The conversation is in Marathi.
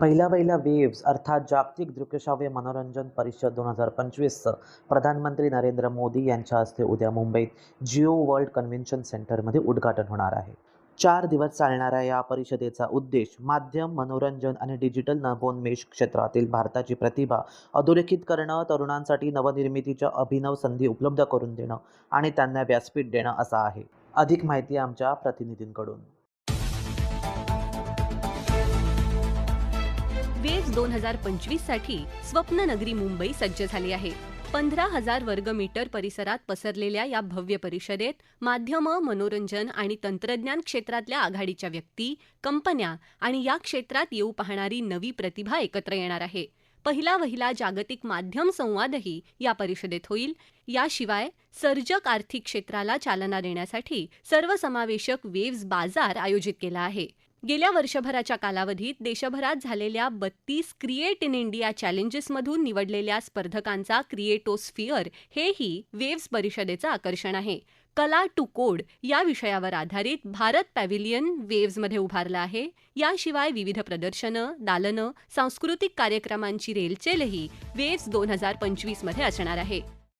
पहिला पहिला वेव्स अर्थात जागतिक दृकश्राव्य मनोरंजन परिषद दोन हजार पंचवीसचं प्रधानमंत्री नरेंद्र मोदी यांच्या हस्ते उद्या मुंबईत जिओ वर्ल्ड कन्व्हेन्शन सेंटरमध्ये उद्घाटन होणार आहे. चार दिवस चालणाऱ्या या परिषदेचा उद्देश माध्यम मनोरंजन आणि डिजिटल नवोन्मेष क्षेत्रातील भारताची प्रतिभा अधोरेखित करणं तरुणांसाठी नवनिर्मितीच्या अभिनव संधी उपलब्ध करून देणं आणि त्यांना व्यासपीठ देणं असा आहे. अधिक माहिती आमच्या प्रतिनिधींकडून. वेव्स दोन हजार पंचवीससाठी स्वप्ननगरी मुंबई सज्ज झाली आहे. पंधरा हजार वर्गमीटर परिसरात पसरलेल्या या भव्य परिषदेत माध्यमं मनोरंजन आणि तंत्रज्ञान क्षेत्रातल्या आघाडीच्या व्यक्ती कंपन्या आणि या क्षेत्रात येऊ पाहणारी नवी प्रतिभा एकत्र येणार आहे. पहिला वहिला जागतिक माध्यम संवादही या परिषदेत होईल. याशिवाय सर्जक आर्थिक क्षेत्राला चालना देण्यासाठी सर्वसमावेशक वेव्ज बाजार आयोजित केला आहे. गेल्या वर्षभराच्या कालावधीत देशभरात झालेल्या बत्तीस क्रिएट इन इंडिया चॅलेंजेसमधून निवडलेल्या स्पर्धकांचा क्रिएटोस्फिअर हेही वेव्स परिषदेचं आकर्षण आहे. कला टू कोड या विषयावर आधारित भारत पॅव्हिलियन वेव्समध्ये उभारलं आहे. याशिवाय विविध प्रदर्शनं दालनं सांस्कृतिक कार्यक्रमांची रेलचेलही वेव्स दोन हजार पंचवीसमध्ये असणार आहे.